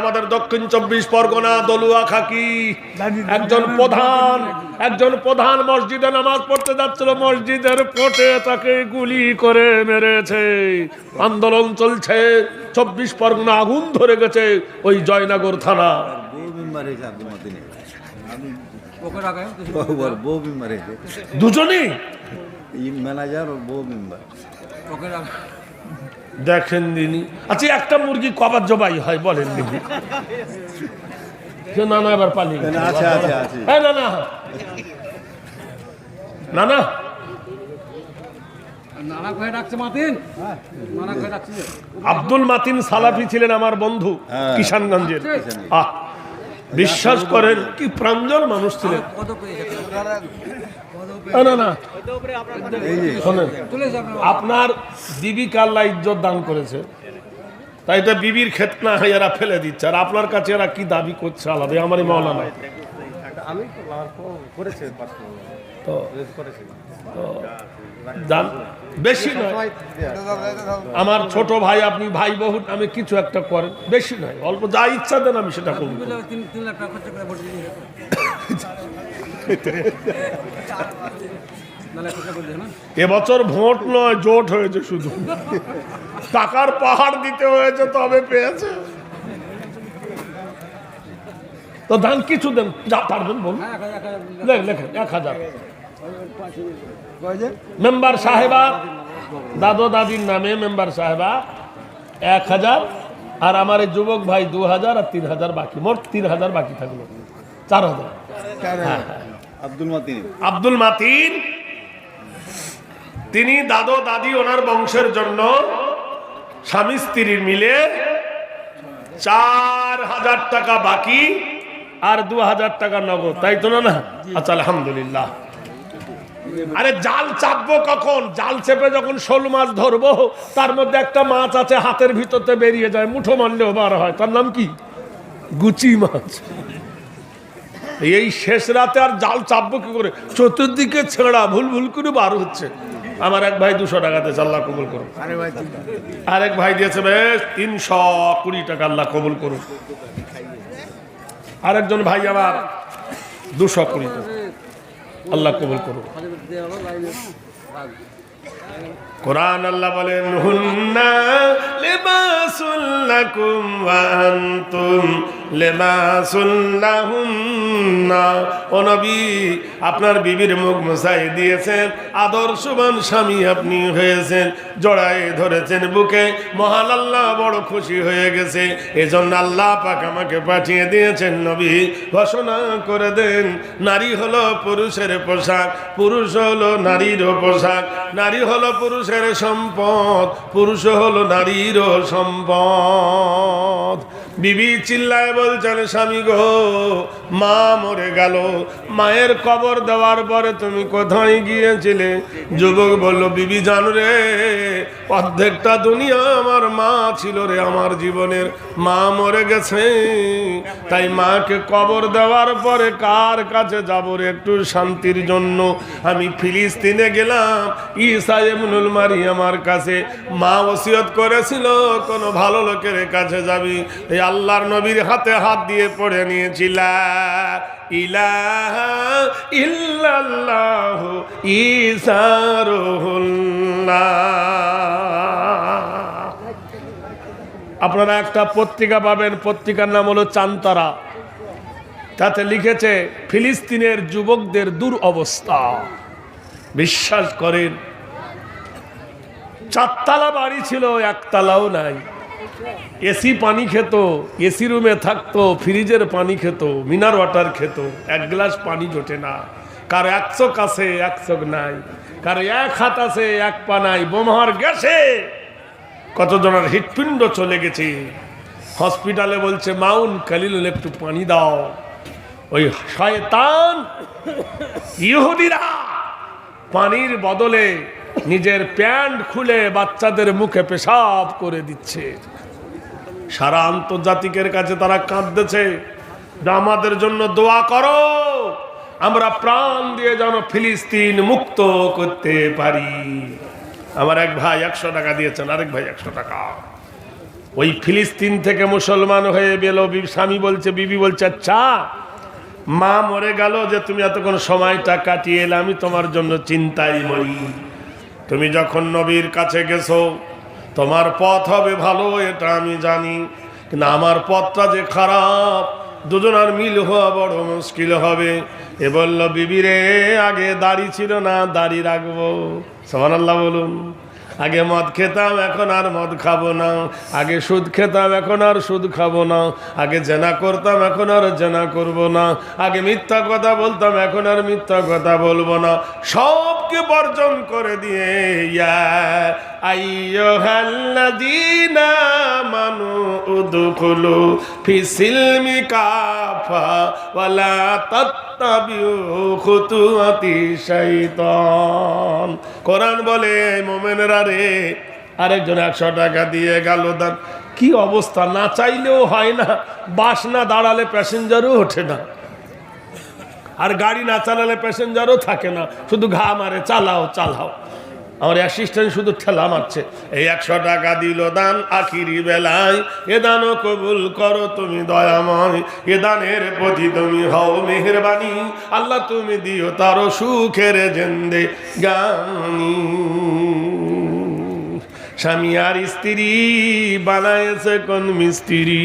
আমাদের দক্ষিণ চব্বিশ পরগনা দলুয়া খাকি। একজন প্রধান একজন প্রধান মসজিদে নামাজ পড়তে যাচ্ছিল, মসজিদের পটে তাকে গুলি করে মেরেছে। আন্দোলন চলছে, চব্বিশ পরগনা আগুন ধরে গেছে ওই জয়নগর থানা। দুজনই? ম্যানেজার ও বউ মেম্বার। দেখেন দিনি। আচ্ছা একটা মুরগি কবার জবাই হয় বলেন দিদি সে না না এবার গেছে। আছে আছে আছে এই না না আব্দুল মাতিন সালাফি ছিলেন আমার বন্ধু হ্যাঁ। কিষানগঞ্জের। আহ বিশ্বাস করেন কি প্রাঞ্জল মানুষ ছিলেন। না, না শোনেন আপনার বিবি কাল্লা ইজ্জত দান করেছে। তাই তো বিবির ক্ষেত না হয় এরা ফেলে দিচ্ছে। আর আপনার কাছে এরা কি দাবি করছে আলাদা? আমারই মৌলানা তো তো বেশি নয়। আমার ছোট ভাই আপনি ভাই বহু আমি কিছু একটা করেন। বেশি নয় অল্প যা ইচ্ছা দেন আমি সেটা করব এবছর ভোট নয় জোট হয়েছে শুধু। টাকার পাহাড় দিতে হয়েছে তবে পেয়েছে। তো ধান কিছু দেন। যা পারবেন বলুন। হ্যাঁ এক হাজার লেখেন এক হাজার। মেম্বার সাহেবা দাদো দাদির নামে মেম্বার সাহেবা এক হাজার। আর আমার এই যুবক ভাই দু হাজার আর তিন হাজার বাকি। মোট তিন হাজার বাকি থাকল। চার হাজার। আব্দুল মতিনে। তিনি দাদো দাদি ওনার বংশের জন্য স্বামী স্ত্রীর মিলে চার হাজার টাকা বাকি আর দু হাজার টাকা নগদ, তাই তো না না? আচ্ছা আলহামদুলিল্লাহ। আরে জাল চাপবো কখন? জাল চেপে যখন শোল মাছ ধরবো, তার মধ্যে একটা মাছ আছে, হাতের ভিতরতে বেরিয়ে যায়, মুঠো মারলেও বার হয়। তার নাম কি? গুচি মাছ। এই শেষ রাতে আর জাল চাপবো কি করে? চতুর্দিকে ছেঁড়া ভুল ভুল করে বার হচ্ছে। আমার এক ভাই দুশো টাকাতে আল্লাহ কবুল করুন আরেক ভাই দিয়েছে বেশ তিনশো কুড়ি টাকা আল্লাহ কবুল করুন আরেকজন ভাই আমার দুশো কুড়ি টাকা আল্লাহ কবুল করুন কোরআন আল্লাহ বলেন, হুন্না লিবাসুল লাকুম ওয়া আনতুম লিবাসুল লাহুন্না ও নবী, আপনার বিবির মুখ মুছাই দিয়েছেন, আদর্শবান স্বামী আপনি হয়েছেন, জড়ায় ধরেছেন বুকে, মহান আল্লাহ বড় খুশি হয়ে গেছে। এজন্য আল্লাহ পাক আমাকে পাঠিয়ে দিয়েছেন নবী, ঘোষণা করে দেন, নারী হলো পুরুষের পোশাক, পুরুষ হলো নারীর পোশাক, নারী হলো পুরুষের সম্পদ, পুরুষ হলো নারীর সম্পদ। বিবি চিল্লায় বলছেন, স্বামী গো, মা মরে গেল। মায়ের কবর দেওয়ার পরে তুমি কোথায় গিয়েছিলে? যুবক বলল, বিবি, জান রে, অর্ধেকটা দুনিয়া আমার মা ছিল রে, আমার জীবনের মা মরে গেছে। তাই মাকে কবর দেওয়ার পরে কার কাছে যাব রে? একটু শান্তির জন্য আমি ফিলিস্তিনে গেলাম ঈসা এমনুল মারি আমার কাছে। মা করেছিল, কোনো ভালো লোকের কাছে যাবি? এই আল্লাহর নবীর হাতে হাত দিয়ে পড়ে নিয়েছিলা। আপনারা একটা পত্রিকা পাবেন, পত্রিকার নাম হলো চান্তারা। তাতে লিখেছে, ফিলিস্তিনের যুবকদের দূর অবস্থা বিশ্বাস করেন চারতলা বাড়ি ছিল, একতলাও নাই। এসি পানি খেত, এসি রুমে থাকতো, ফ্রিজের পানি খেত, মিনার ওয়াটার খেত, এক গ্লাস পানি জোটে না। কার এক চোখ আছে এক চোখ নাই। কার এক হাত আছে, এক পা নাই। বোমার গেছে কতজনের হৃৎপিণ্ড চলে গেছে। হসপিটালে বলছে, মাউন কালিল একটু পানি দাও। ওই শয়তান ইহুদিরা পানির বদলে নিজের প্যান্ট খুলে বাচ্চাদের মুখে পেশাব করে দিচ্ছে। সারা আন্তর্জাতিকের কাছে তারা কাঁদতেছে। আমাদের জন্য দোয়া করো। আমরা প্রাণ দিয়ে যেন ফিলিস্তিন মুক্ত করতে পারি। আমার এক ভাই একশো টাকা দিয়েছেন, আরেক ভাই একশো টাকা। ওই ফিলিস্তিন থেকে মুসলমান হয়ে বেল স্বামী বলছে, বিবি বলছে আচ্ছা মা মরে গেল যে তুমি এতক্ষণ সময়টা কাটিয়ে এলে, আমি তোমার জন্য চিন্তাই মরি। তুমি যখন নবীর কাছে গেছো, তোমার পথ হবে ভালো, এটা আমি জানি। কিন্তু আমার পথটা যে খারাপ, দুজনার মিল হওয়া বড় মুশকিল হবে। এ বলল বিবিরে আগে দাড়ি ছিল না, দাড়ি রাখব। সমান আল্লাহ বলুন। আগে মদ খেতাম, এখন আর মদ খাব না। আগে সুদ খেতাম, এখন আর সুদ খাব না। আগে জেনা করতাম, এখন আর জেনা করব না। আগে মিথ্যা কথা বলতাম, এখন আর মিথ্যা কথা বলব না। সবকে বর্জন করে দিয়ে, ইয়া আইয়ুহাল্লাযীনা মানু উদখুলু ফি সিলমি কাফা ওয়ালা তাত্তাবিউ খুতুয়াতি শাইতান। কোরআন বলে মোমেনেরা রে, আরেকজন একশো টাকা দিয়ে গেল দান। কি অবস্থা? না চাইলেও হয় না। বাস না দাঁড়ালে প্যাসেঞ্জারও ওঠে না। আর গাড়ি না চালালে প্যাসেঞ্জারও থাকে না। শুধু ঘা মারে, চালাও চালাও। আমার অ্যাসিস্ট্যান্ট শুধু ঠেলা মারছে। এই একশো টাকা দিল দান আখিরি বেলায়। এ দানও কবুল করো তুমি দয়াময়। এ দানের প্রতি তুমি হও মেহরবানি। আল্লাহ তুমি দিও তারও সুখের জেন্দে গানি। স্বামী আর স্ত্রী বানায়েছে কোন মিস্ত্রি?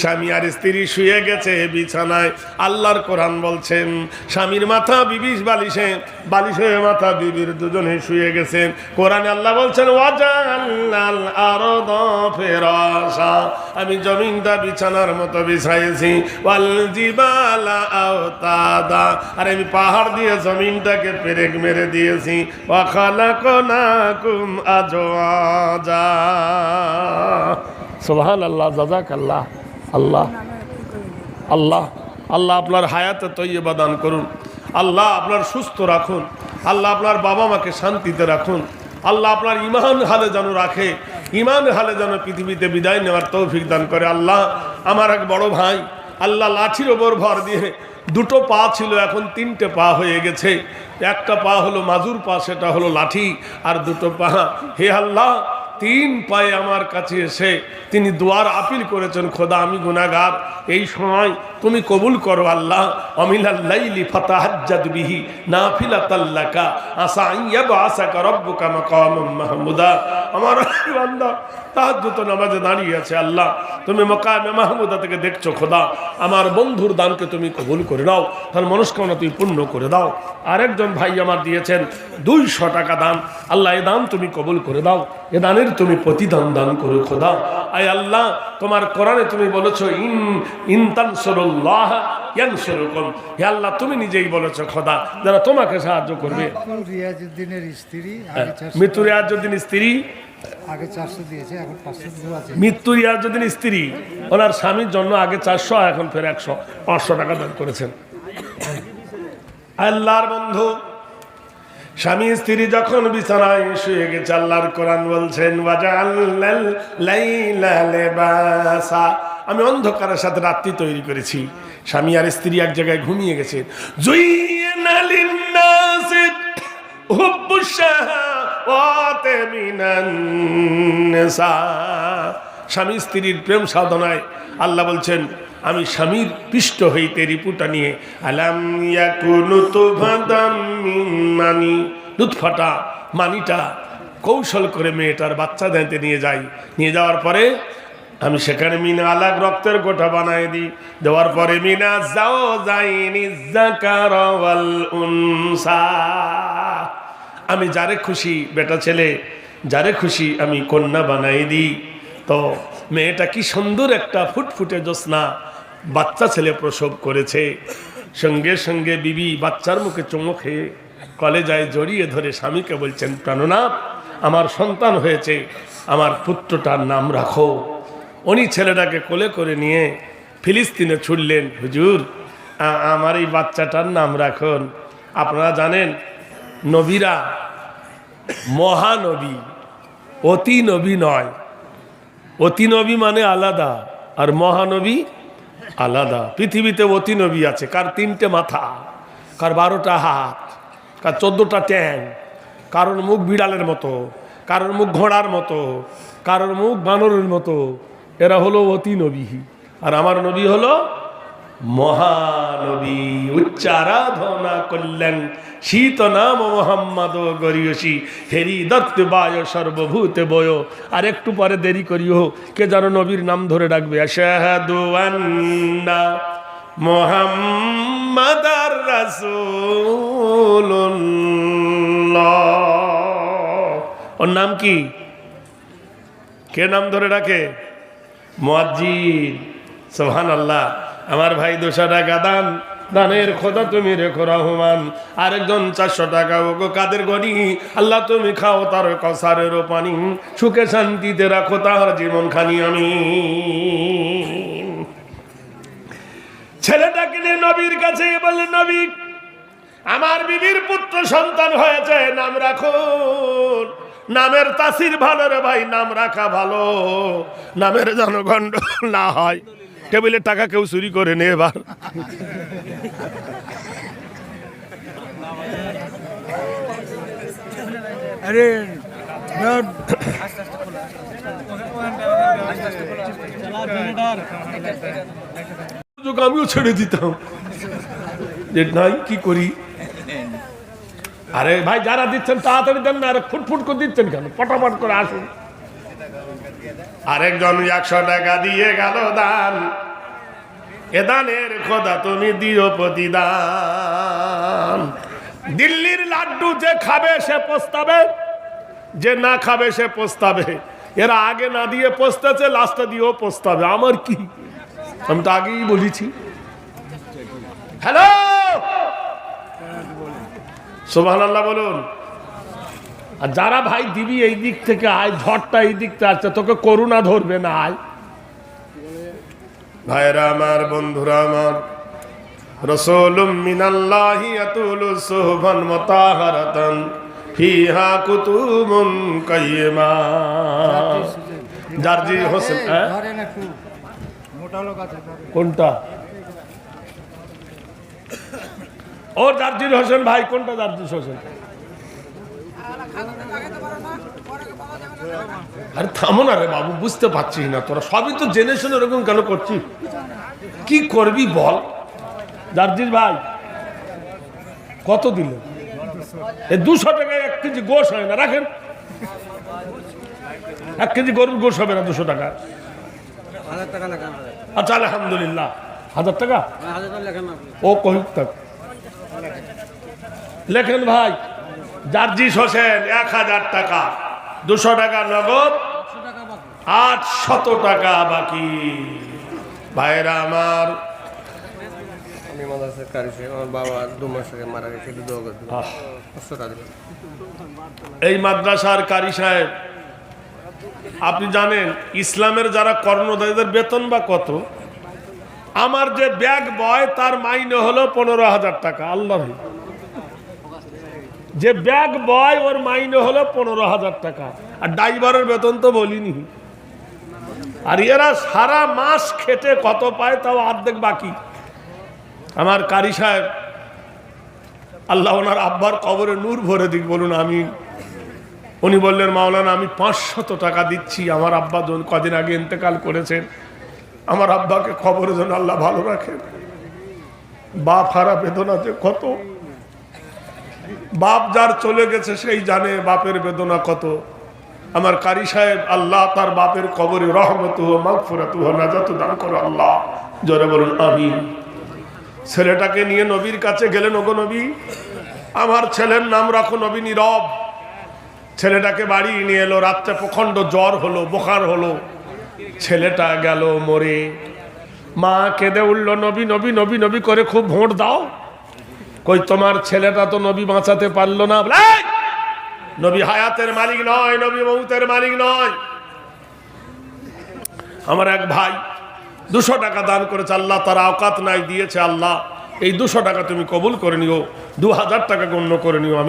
স্বামী আর স্ত্রী শুয়ে গেছে বিছানায়। আল্লাহর কোরআন বলছেন, স্বামীর মাথা বিবিস বালিশে বালিশে মাথা বিবির দুজনে শুয়ে গেছেন কোরআনে আল্লাহ বলছেন ওয়াজাল আরদ ফেরাসা আমি জমিনটা বিছানার মতো বিছাইছি। ওয়াল জিবালা আওতাদা। আর আমি পাহাড় দিয়ে জমিনটাকে পেরেক মেরে দিয়েছি। ওয়া খালাকনাকুম আজওয়াজা সুবহান আল্লাহ জাজাক আল্লাহ আল্লাহ আল্লাহ আল্লাহ আপনার হায়াতে তৈয়বা দান করুন। আল্লাহ আপনার সুস্থ রাখুন। আল্লাহ আপনার বাবা মাকে শান্তিতে রাখুন। আল্লাহ আপনার ইমান হালে যেন রাখে। ইমান হালে যেন পৃথিবীতে বিদায় নেওয়ার তৌফিক দান করে। আল্লাহ, আমার এক বড় ভাই আল্লাহ লাঠির ওপর ভর দিয়ে দুটো পা ছিল, এখন তিনটে পা হয়ে গেছে। একটা পা হলো মাজুর পা, সেটা হলো লাঠি, আর দুটো পা, হে আল্লাহ তিন পায়ে আমার কাছে এসে তিনি দোয়ার আপিল করেছেন, খোদা, আমি গুনাগার এই সময় তুমি কবুল করো আল্লাহ। অমিলাল্লাইলি মাহমুদা। আমার বান্দা তাহাজ্জুদ নামাজে দাঁড়িয়ে আছে, আল্লাহ, তুমি মকামে মাহমুদা থেকে দেখছ, খোদা। আমার বন্ধুর দানকে তুমি কবুল করে দাও তার মনস্কামনা তুমি পূর্ণ করে দাও। আরেকজন ভাই আমার দিয়েছেন, দুইশো টাকা দান। আল্লাহ, এ দান তুমি কবুল করে দাও। এ দানের তুমি প্রতিদান দান করো খোদা। আয় আল্লাহ তোমার কোরআনে তুমি বলেছ ইন ইনতানসুরুল্লাহ ইয়ানসুরুকুম। হে আল্লাহ তুমি নিজেই বলেছ খোদা যারা তোমাকে সাহায্য করবে। রিয়াজুদ্দিনের স্ত্রী মৃত্যু রিয়াজুদ্দিন স্ত্রী? আগে চারশো দিয়েছে এখন পাঁচশো মৃত্যু রিয়াজুদ্দিন স্ত্রী ওনার স্বামীর জন্য আগে চারশো এখন ফের একশো পাঁচশো টাকা দান করেছেন। আল্লাহর বন্ধু স্বামী স্ত্রী যখন বিছানায় শুয়ে গেছে, আল্লাহর কোরআন বলছেন আমি অন্ধকারের সাথে রাত্রি তৈরি করেছি। স্বামী আর স্ত্রী এক জায়গায় ঘুমিয়ে গেছে। স্বামী স্ত্রীর প্রেম সাধনায় আল্লাহ বলছেন আমি স্বামীর পৃষ্ঠ হইতে রিপুটা নিয়ে আলাম মানি দুধফাটা মানিটা, কৌশল করে মেয়েটার বাচ্চা দিতে নিয়ে যাই। নিয়ে যাওয়ার পরে আমি সেখানে মিনা আলাগ রক্তের গোটা বানাই দিই। দেওয়ার পরে মিনা, যাও যাইনি আমি যারে খুশি, বেটা ছেলে, যারে খুশি আমি কন্যা বানাই দিই। তো মেয়েটা কি সুন্দর একটা ফুটফুটে জ্যোৎস্না বাচ্চা ছেলে প্রসব করেছে। সঙ্গে সঙ্গে বিবি বাচ্চার মুখে চুমো কলেজায় জড়িয়ে ধরে স্বামীকে বলছেন প্রাণনাথ আমার সন্তান হয়েছে, আমার পুত্রটার নাম রাখো। উনি ছেলেটাকে কোলে করে নিয়ে ফিলিস্তিনে ছুটলেন, হুজুর আমার এই বাচ্চাটার নাম রাখুন। আপনারা জানেন, নবীরা মহানবী অতি নবী নয়। অতি নবী মানে আলাদা, আর মহানবী আলাদা। পৃথিবীতে অতি নবী আছে, কার তিনটে মাথা, কার বারোটা হাত, কার চোদ্দোটা ট্যাং, কারোর মুখ বিড়ালের মতো, কারোর মুখ ঘোড়ার মতো, কারোর মুখ বানরের মতো, এরা হলো অতি নবী। আর আমার নবী হলো মহানবী উচ্চারাধনা করলেন। শীত নাম মোহাম্মদ গরিয়সী। হেরি দত্ত বায় সর্বভূতে বয়। আর একটু পরে দেরি করিও, কে যেন নবীর নাম ধরে ডাকবে। মোহাম্মদ ওর নাম কি? কে নাম ধরে ডাকে? মুয়াজ্জিন। সোহান আল্লাহ আমার ভাই দুশো টাকা দান দানের খোদা তুমি রেখো রহমান। আরেকজন চারশো টাকা ও গো কাদের গনি? আল্লাহ তুমি খাও তার কসারেরও পানি সুখে শান্তিতে রাখো তাহার জীবন খানি আমি। ছেলেটাকে নিয়ে নবীর কাছে বললেন নবী, আমার বিবির পুত্র সন্তান হয়েছে, নাম রাখুন নামের তাসির ভালো রে ভাই, নাম রাখা ভালো। নামের যেন গন্ড না হয়। টেবিলের টাকা কেউ চুরি করে নে এবার। আরে আমিও ছেড়ে দিতাম। যে নাই কি করি? আরে ভাই যারা দিচ্ছেন তাড়াতাড়ি দেন না আরে ফুটফুট করে দিচ্ছেন কেন? পটাপট করে আসুন। আরেকজন একশো টাকা দিয়ে গেল দান। এ দানের খোদা তুমি দিও প্রতিদান। দিল্লির লাড্ডু যে খাবে, সে পস্তাবে যে না খাবে, সে পস্তাবে এরা আগে না দিয়ে পস্তাছে লাস্টে দিয়েও পস্তাবে আমার কি? আমি তো আগেই বলেছি। হ্যালো! সোভান আল্লাহ বলুন। আর যারা ভাই দিবি এই দিক থেকে আয়, ঝড়টা এই দিকটা আসছে, তোকে করুণা ধরবে না আয়। ভাইরা আমার বন্ধুরা আমার রসুলুম মিনাল্লাহি আতুলু সুহবান মুতাহারাতান ফিহা কুতুবুন কাইয়্যিমা জার্জি হোসেন হ্যাঁ? কোনটা? ও জার্জির হোসেন ভাই কোনটা জার্জির হোসেন? আরে থামো না রে বাবু বুঝতে পারছি না তোরা। সবই তো জেনে শুনে এরকম কেন করছিস? কি করবি বল? জার্জির ভাই কত দিল? এ দুশো টাকায় এক কেজি গোশ হয় না রাখেন। এক কেজি গরুর গোশ হবে না দুশো টাকা। আচ্ছা আলহামদুলিল্লাহ। হাজার টাকা? আপনি ও কহিক লেখেন ভাই জার্জিস হোসেন এক হাজার টাকা। দুশো টাকা নগদ একশো টাকা বাকি আট শত টাকা বাকি। ভাইরা আমার। আমি মাদ্রাসার কারি আমার বাবা দু মাস আগে মারা গেছে একটু দোয়া করে। এই মাদ্রাসার কারি সাহেব আপনি জানেন ইসলামের যারা কর্ণধারীদের বেতন বা কত আমার যে ব্যাগ বয় তার মাইনে হলো পনেরো হাজার টাকা। আল্লাহ যে ব্যাগ বয়, ওর মাইনে হলো পনেরো হাজার টাকা। আর ড্রাইভারের বেতন তো বলিনি। আর এরা সারা মাস খেটে কত পায় তাও অর্ধেক বাকি। আমার কারি সাহেব, আল্লাহ ওনার আব্বার কবরে নূর ভরে দিক, বলুন আমি উনি বললেন, মাওলানা, আমি পাঁচশত টাকা দিচ্ছি। আমার আব্বা কদিন আগে ইন্তেকাল করেছেন। আমার আব্বাকে খবরে যেন আল্লাহ ভালো রাখেন। বাপ হারা বেদনা যে কত। বাপ যার চলে গেছে সেই জানে বাপের বেদনা কত। আমার কারি সাহেব, আল্লাহ তার বাপের কবরে রহমত মাগফুরাত নাজাত দান করো আল্লাহ। জোরে বলুন আমি ছেলেটাকে নিয়ে নবীর কাছে গেলেন, ওগো নবী, আমার ছেলের নাম রাখো নবী নীরব। ছেলেটাকে বাড়ি নিয়ে এলো, রাত্রে প্রখণ্ড জ্বর হলো, বোখার হলো। ছেলেটা গেল মরে। মা কেঁদে উঠল, নবী নবী নবী নবী করে খুব ভোট দাও। কই, তোমার ছেলেটা তো নবী বাঁচাতে পারল না? নবী হায়াতের মালিক নয়, নবী মৌতের মালিক নয়। আমার এক ভাই দুশো টাকা দান করেছে, আল্লাহ তার আওকাত নাই দিয়েছে, আল্লাহ। এই দুশো টাকা তুমি কবুল করে নিও, দু হাজার টাকা গণ্য করে নিও। আমি